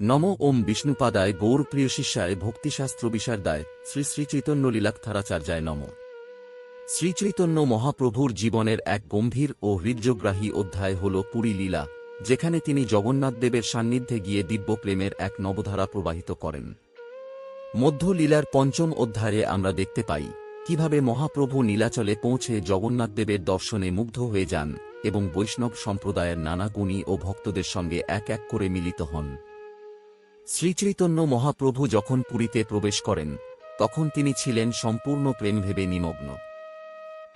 নম ওম বিষ্ণুপাদায় গৌর প্রিয় শিষ্যায় ভক্তিশাস্ত্র বিশারদায় শ্রী শ্রী চৈতন্য লীলাক্ষারাচার্যায় নম শ্রীচৈতন্য মহাপ্রভুর জীবনের এক গম্ভীর ও হৃদয়গ্রাহী অধ্যায় হল পুরী লীলা, যেখানে তিনি জগন্নাথদেবের সান্নিধ্যে গিয়ে দিব্য প্রেমের এক নবধারা প্রবাহিত করেন। মধ্য লীলার পঞ্চম অধ্যায়ে আমরা দেখতে পাই কীভাবে মহাপ্রভু নীলাচলে পৌঁছে জগন্নাথদেবের দর্শনে মুগ্ধ হয়ে যান এবং বৈষ্ণব সম্প্রদায়ের নানা গুণী ও ভক্তদের সঙ্গে এক এক করে মিলিত হন। শ্রীচৈতন্য মহাপ্রভু যখন পুরীতে প্রবেশ করেন, তখন তিনি ছিলেন সম্পূর্ণ প্রেম ভেবে নিমগ্ন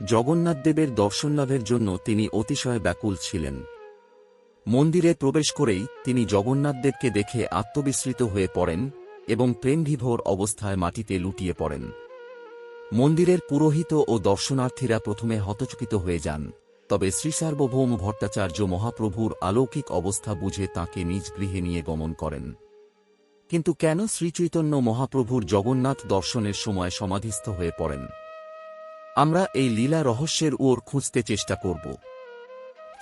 জগন্নাথদেবের দর্শনলাভের জন্য তিনি অতিশয় ব্যাকুল ছিলেন। মন্দিরে প্রবেশ করেই তিনি জগন্নাথদেবকে দেখে আত্মবিস্মৃত হয়ে পড়েন এবং প্রেমবিভোর অবস্থায় মাটিতে লুটিয়ে পড়েন। মন্দিরের পুরোহিত ও দর্শনার্থীরা প্রথমে হতচকিত হয়ে যান, তবে শ্রীসার্বভৌম ভট্টাচার্য মহাপ্রভুর আলৌকিক অবস্থা বুঝে তাঁকে নিজ গৃহে নিয়ে গমন করেন। কিন্তু কেন শ্রীচৈতন্য মহাপ্রভুর জগন্নাথ দর্শনের সময় সমাধিস্থ হয়ে পড়েন? আমরা এই লীলা রহস্যের ওর খুঁজতে চেষ্টা করব।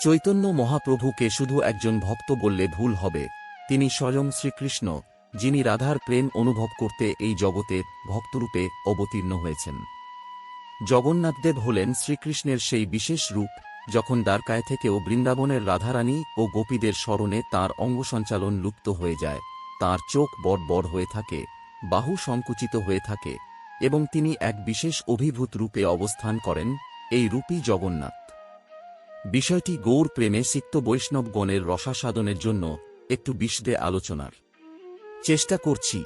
চৈতন্য মহাপ্রভুকে শুধু একজন ভক্ত বললে ভুল হবে, তিনি স্বয়ং শ্রীকৃষ্ণ, যিনি রাধার প্রেম অনুভব করতে এই জগতে ভক্তরূপে অবতীর্ণ হয়েছেন। জগন্নাথদেব হলেন শ্রীকৃষ্ণের সেই বিশেষ রূপ, যখন দ্বারকায় থেকেও বৃন্দাবনের রাধারানী ও গোপীদের স্মরণে তাঁর অঙ্গসঞ্চালন লুপ্ত হয়ে যায়। তার চোখ বড় বড় হয়ে থাকে, বাহু সংকুচিত হয়ে থাকে এবং তিনি এক বিশেষ অভিভূত রূপে অবস্থান করেন, এই রূপই জগন্নাথ। বিষয়টি গৌর প্রেমে সিক্ত বৈষ্ণবগণের রসাসাধনের জন্য একটু বিশদে আলোচনার। চেষ্টা করছি।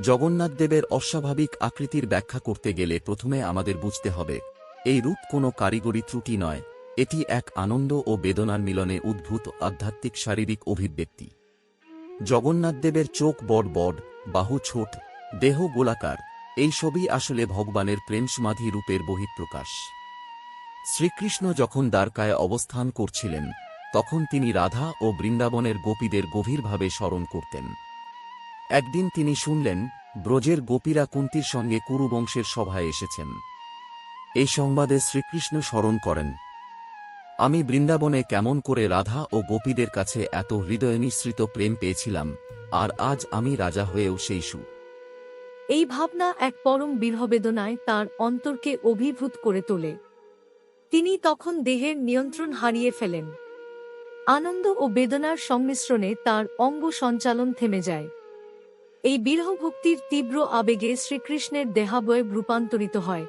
জগন্নাথদেবের অস্বাভাবিক আকৃতির ব্যাখ্যা করতে গেলে প্রথমে আমাদের বুঝতে হবে, এই রূপ কোনো কারিগরি ত্রুটি নয়, এটি এক আনন্দ ও বেদনার মিলনে উদ্ভূত আধ্যাত্মিক শারীরিক অভিব্যক্তি। জগন্নাথদেবের চোখ বড় বড়, বাহু ছোট, দেহ গোলাকার, এই সবই আসলে ভগবানের প্রেম সমাধি রূপের বহিঃপ্রকাশ। শ্রীকৃষ্ণ যখন দ্বারকায় অবস্থান করছিলেন, তখন তিনি রাধা ও বৃন্দাবনের গোপীদের গভীরভাবে স্মরণ করতেন। একদিন তিনি শুনলেন, ব্রজের গোপীরা কুন্তির সঙ্গে কুরুবংশের সভায় এসেছেন। এই সংবাদে শ্রীকৃষ্ণ স্মরণ করেন আমি বৃন্দাবনে কেমন করে রাধা ও গোপীদের কাছে এত হৃদয়নিঃসৃত প্রেম পেয়েছিলাম, আর আজ আমি রাজা হয়েও সেই সু। এই ভাবনা এক পরম বিরহবেদনায় তার অন্তরকে অভিভূত করে তোলে। তিনি তখন দেহের নিয়ন্ত্রণ হারিয়ে ফেলেন। আনন্দ ও বেদনার সংমিশ্রণে তার অঙ্গ সঞ্চালন থেমে যায়। এই বিরহ ভক্তির তীব্র আবেগে শ্রীকৃষ্ণের দেহাবয় রূপান্তরিত হয়।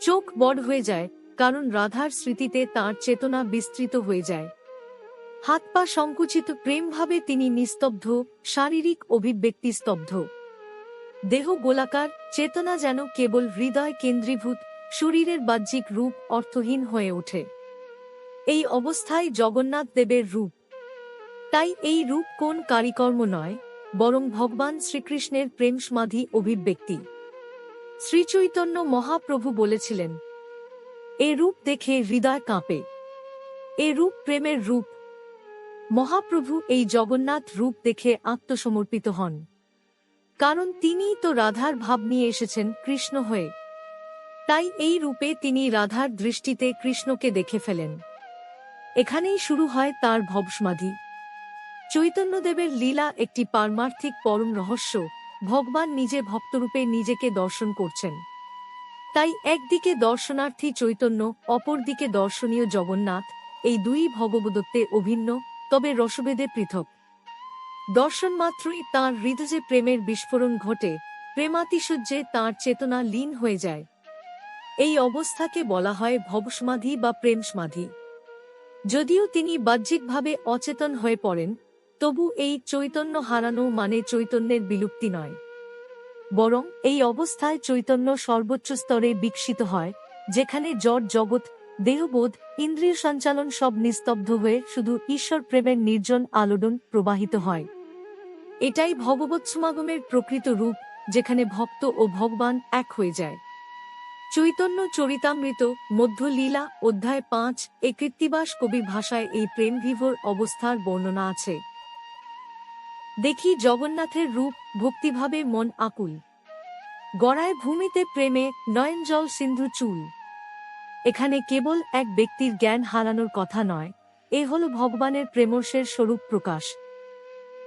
চোখ বড় হয়ে যায় কারণ রাধার স্মৃতিতে তার চেতনা বিস্তৃত হয়ে যায়। হাত পা সংকুচিত প্রেমভাবে তিনি নিস্তব্ধ, শারীরিক অভিব্যক্তি স্তব্ধ। দেহ গোলাকার, চেতনা যেন কেবল হৃদয় কেন্দ্রীভূত, শরীরের বাহ্যিক রূপ অর্থহীন হয়ে ওঠে। এই অবস্থায় জগন্নাথ দেবের রূপ। তাই এই রূপ কোন কারিকর্ম নয়, বরং ভগবান শ্রীকৃষ্ণের প্রেম সমাধি অভিব্যক্তি। শ্রীচৈতন্য মহাপ্রভু বলেছিলেন এ রূপ দেখে হৃদয় কাঁপে। এ রূপ প্রেমের রূপ। মহাপ্রভু এই জগন্নাথ রূপ দেখে আত্মসমর্পিত হন। কারণ তিনিই তো রাধার ভাব নিয়ে এসেছেন কৃষ্ণ হয়ে। তাই এই রূপে তিনি রাধার দৃষ্টিতে কৃষ্ণকে দেখে ফেলেন। এখানেই শুরু হয় তার ভবসমাধি। চৈতন্যদেবের লীলা একটি পারমার্থিক পরম রহস্য, ভগবান নিজে ভক্তরূপে নিজেকে দর্শন করছেন। তাই একদিকে দর্শনার্থী চৈতন্য, অপরদিকে দর্শনীয় জগন্নাথ, এই দুই ভগবদত্তে অভিন্ন, তবে রসভেদে পৃথক। দর্শন মাত্রই তাঁর হৃদয়ে প্রেমের বিস্ফোরণ ঘটে, প্রেমাতিশয্যে তাঁর চেতনা লীন হয়ে যায়। এই অবস্থাকে বলা হয় ভবসমাধি বা প্রেম সমাধি যদিও তিনি বাহ্যিকভাবে অচেতন হয়ে পড়েন, তবু এই চৈতন্য হারানো মানে চৈতন্যের বিলুপ্তি নয়। বরং এই অবস্থায় চৈতন্য সর্বোচ্চ স্তরে বিকশিত হয়, যেখানে জড় জগৎ, দেহবোধ, ইন্দ্রিয় সঞ্চালন সব নিস্তব্ধ হয়ে শুধু ঈশ্বর প্রেমের নির্জন আলোড়ন প্রবাহিত হয়। এটাই ভগবৎ সমাগমের প্রকৃত রূপ, যেখানে ভক্ত ও ভগবান এক হয়ে যায়। চৈতন্য চরিতামৃত, মধ্যলীলা, অধ্যায় পাঁচ, এ কৃত্তিবাস কবির ভাষায় এই প্রেম বিভোর অবস্থার বর্ণনা আছে। দেখি জগন্নাথের রূপ ভক্তিভাবে মন আকুল। গড়ায় ভূমিতে প্রেমে নয়নজল সিন্ধু চুল। এখানে কেবল এক ব্যক্তির জ্ঞান হারানোর কথা নয়, এ হল ভগবানের প্রেমর্ষের স্বরূপ প্রকাশ।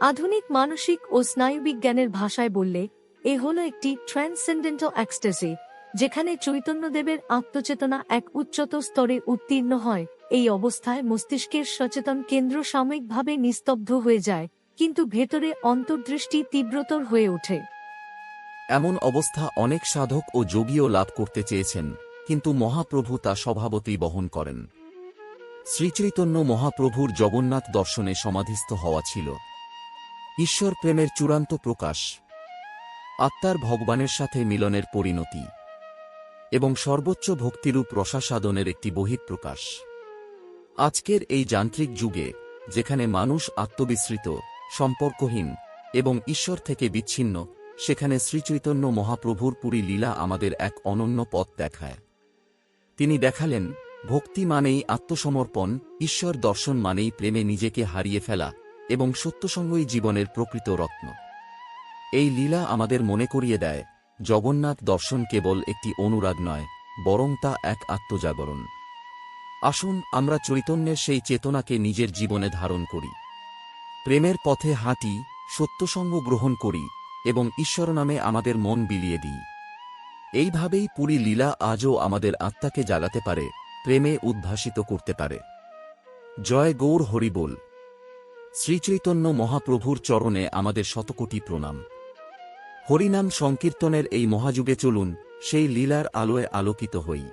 আধুনিক মানসিক ও স্নায়ুবিজ্ঞানের ভাষায় বললে, এ হল একটি ট্রান্সেন্ডেন্টাল অ্যাক্সটেসি যেখানে চৈতন্যদেবের আত্মচেতনা এক উচ্চত স্তরে উত্তীর্ণ হয়, এই অবস্থায় মস্তিষ্কের সচেতন কেন্দ্র সাময়িকভাবে নিস্তব্ধ হয়ে যায় কিন্তু ভেতরে অন্তর্দৃষ্টি তীব্রতর হয়ে ওঠে। এমন অবস্থা অনেক সাধক ও যোগীও লাভ করতে চেয়েছেন, কিন্তু মহাপ্রভু তা স্বভাবতই বহন করেন। শ্রীচৈতন্য মহাপ্রভুর জগন্নাথ দর্শনে সমাধিস্থ হওয়া ছিল। ঈশ্বর প্রেমের চূড়ান্ত প্রকাশ, আত্মার ভগবানের সাথে মিলনের পরিণতি, এবং সর্বোচ্চ ভক্তিরূপ রসাসাধনের একটি বহিঃপ্রকাশ। আজকের এই যান্ত্রিক যুগে, যেখানে মানুষ আত্মবিস্মৃত সম্পর্কহীন এবং ঈশ্বর থেকে বিচ্ছিন্ন, সেখানে শ্রীচৈতন্য মহাপ্রভুর পুরী লীলা আমাদের এক অনন্য পথ দেখায়। তিনি দেখালেন, ভক্তি মানেই আত্মসমর্পণ, ঈশ্বর দর্শন মানেই প্রেমে নিজেকে হারিয়ে ফেলা এবং সত্যসঙ্গই জীবনের প্রকৃত রত্ন। এই লীলা আমাদের মনে করিয়ে দেয়, জগন্নাথ দর্শন কেবল একটি অনুরাগ নয়, বরং তা এক আত্মজাগরণ। আসুন আমরা চৈতন্যের সেই চেতনাকে নিজের জীবনে ধারণ করি। প্রেমের পথে হাঁটি, সত্যসঙ্গ গ্রহণ করি এবং ঈশ্বর নামে আমাদের মন বিলিয়ে দিই। এইভাবেই পুরী লীলা আজও আমাদের আত্মাকে জাগাতে পারে, প্রেমে উদ্ভাসিত করতে পারে। জয় গৌর হরিবোল শ্রীচৈতন্য মহাপ্রভুর চরণে আমাদের শতকোটি প্রণাম। হরিনাম সংকীর্তনের এই মহাযুগে চলুন, সেই লীলার আলোয় আলোকিত হই।